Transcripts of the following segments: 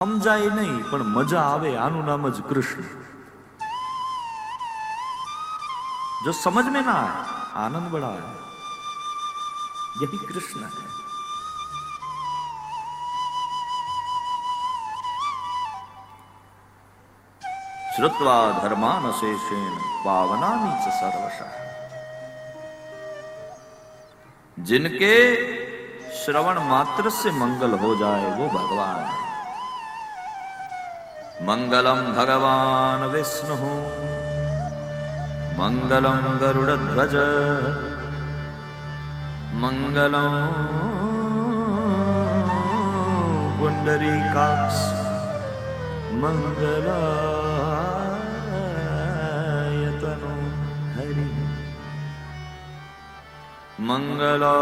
સમજાય નહીં પણ મજા આવે આનું નામ જ કૃષ્ણ जो समझ में ना आए आनंद बड़ा है यही कृष्ण है श्रुत्वा धर्मान शेषेण पावनानि च सर्वशः जिनके श्रवण मात्र से मंगल हो जाए वो भगवान है मङ्गलं भगवान् विष्णुः। मङ्गलं गरुडध्वज। मङ्गलं पुण्डरीकाक्ष मङ्गलायतनो हरि। मङ्गला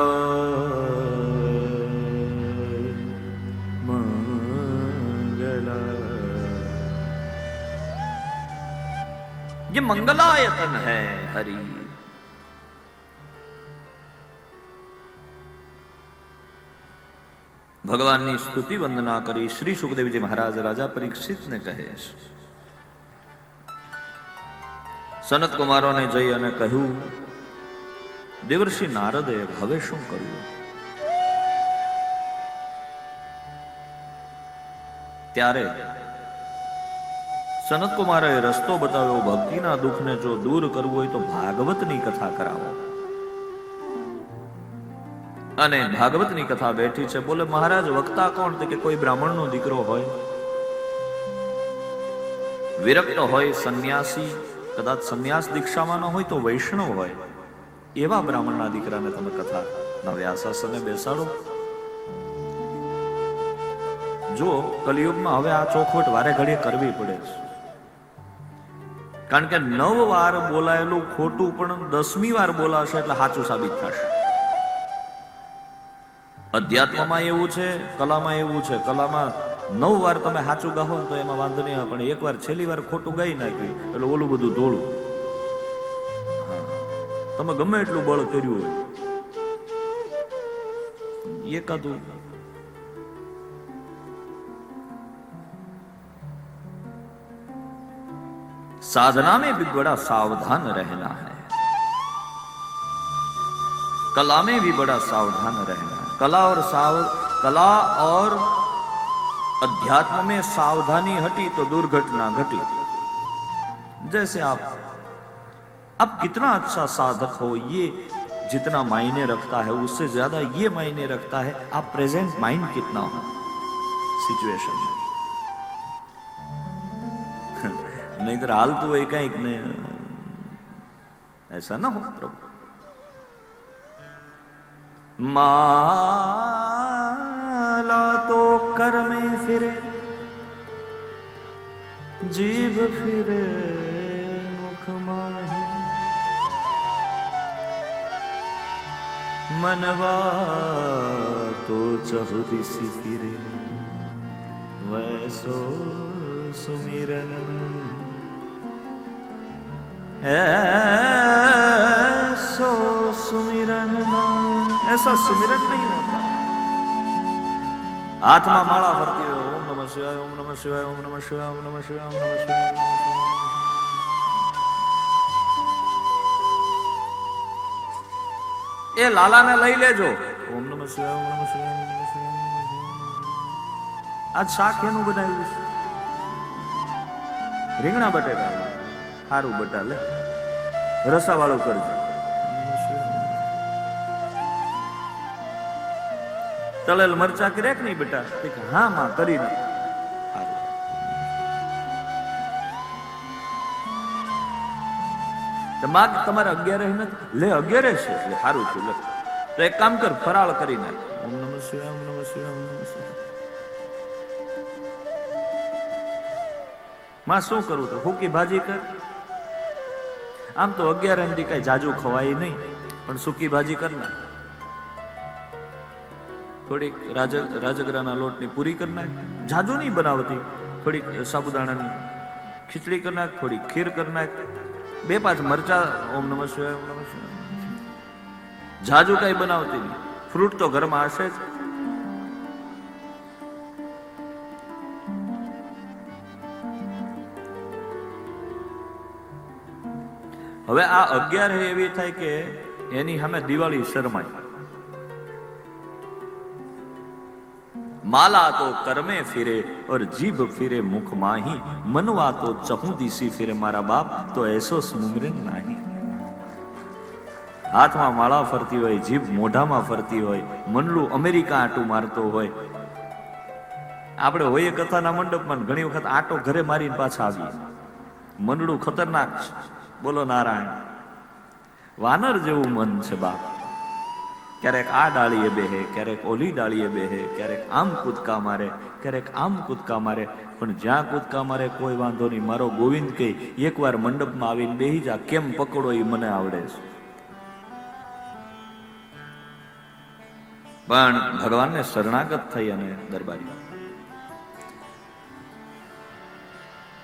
ये मंगलायतन है हरि ભગવાનની સ્તુતિ વંદના કરી શ્રી સુખદેવજી મહારાજ રાજા પરીક્ષિતને કહે છે સનત કુમારોને જઈ અને કહ્યું દેવર્ષિ નારદે હવે શું કરવું ત્યારે સનત કુમારે રસ્તો બતાવ્યો, ભક્તિના દુઃખને જો દૂર કરવું હોય તો ભાગવતની કથા કરાવો. અને ભાગવતની કથા બેઠી છે. બોલે, મહારાજ, વક્તા કોણ? કે કોઈ બ્રાહ્મણનો દીકરો હોય. વિરક્ત હોય સંન્યાસી, કદાચ સંન્યાસ દીક્ષામાં ન હોય તો વૈષ્ણવ હોય. એવા બ્રાહ્મણના દીકરાને તમે કથા ના વ્યાસાસને બેસાડો. જો કલિયુગમાં હવે આ ચોખવટ વારે ઘડીએ કરવી પડે છે. કારણ કે નવ વાર બોલાયેલું ખોટું પણ દસમી વાર બોલાશે એટલે સાચું સાબિત થશે. અધ્યાત્મમાં એવું છે, કલામાં એવું છે. કલામાં નવ વાર તમે સાચું ગાહો તો એમાં વાંધો નહીં આવે, પણ એક વાર છેલ્લી વાર ખોટું ગાઈ નાખ્યું એટલે ઓલું બધું ધોળું. તમે ગમે એટલું બળ કર્યું હોય. એકાદું साधना में भी बड़ा सावधान रहना है। कला में भी बड़ा सावधान रहना है। कला और साव, कला और अध्यात्म में सावधानी हटी तो दुर्घटना घटी जैसे आप, अब कितना अच्छा साधक हो, ये जितना मायने रखता है, उससे ज़्यादा ये मायने रखता है, आप प्रेजेंट माइंड कितना हो? सिचुएशन में। नहीं तो हाल तो एक एक ने ऐसा ना हो प्रभु। माला तो कर में फिरे जीव फिरे, मुख माही। मनवा तो चहुदिसी फिरे, वैसो सुमिरन। ऐसो सुमिरन ऐसा सुमिरन नहीं होता હાથમાં માળા ફરતી હોય ઓમ નમઃ શિવાય ઓમ નમઃ શિવાય ઓમ નમઃ શિવાય ઓમ નમઃ શિવાય ઓમ નમઃ શિવાય ઓમ નમઃ શિવાય. એ લાલાને લઈ લેજો ઓમ નમઃ શિવાય ઓમ નમઃ શિવાય ઓમ નમઃ શિવાય ઓમ નમઃ શિવાય. આજ શાક એનું બનાવ્યું છે રીંગણા બટેટા સારું બટા લે. રસાવાળો કરજો. તળેલ મરચા કર્યા કે નહીં બેટા? હા માં કરી દે હારું. તો તમારે અગિયાર નથી? લે અગિયારે છે. એટલે સારું છું લે. તો એક કામ કર ફરાળ કરી નાખ. ઓમ નમઃ શિવાય ઓમ નમઃ શિવાય ઓમ નમઃ શિવાય. માં શું કરવું તો? હુકી ભાજી કર. આમ તો અગિયાર એમથી કઈ જાજુ ખવાય નહીં, પણ સૂકી ભાજી કર નાખ. થોડીક રાજ રાજગરાના લોટની પૂરી કરી નાખ. જાજુ નહીં બનાવતી, થોડીક સાબુદાણાની ખીચડી કરી નાખ થોડી ખીર કરી નાખ. બે પાંચ મરચા, ઓમ નમઃ શિવાય, ઓમ નમઃ શિવાય. જાજુ કઈ બનાવતી નહીં. ફ્રૂટ તો ઘરમાં હશે જ. હવે આ અગિયાર એવી થાય કે એની સામે દિવાળી શરમાય. માલા તો કર્મે ફિરે ઓર જીભ ફિરે મુખ માહી. મનવા તો ચહુ દિશી ફિરે મારા બાપ, તો એસો સુમરે નહીં. હાથમાં માળા ફરતી હોય, જીભ મોઢામાં ફરતી હોય મનલું અમેરિકા આટું મારતો હોય. આપણે હોઈએ કથાના મંડપમાં ઘણી વખત આટો ઘરે મારીને પાછા આવીએ. મનડું ખતરનાક છે. બોલો નારાયણ, વાનર જેવું મન છે બાપ. ક્યારેક આ ડાળીએ બેહે, ક્યારેક ઓલી ડાળીએ બેહે, ક્યારેક આમ કૂદકા મારે, ક્યારેક આમ કૂદકા મારે. પણ જ્યાં કૂદકા મારે કોઈ વાંધો નહીં. મારો ગોવિંદ કહે, એકવાર મંડપમાં આવીને બેહી જા, કેમ પકડો એ મને આવડે છે. પણ ભગવાનને શરણાગત થઈ અને દરબારી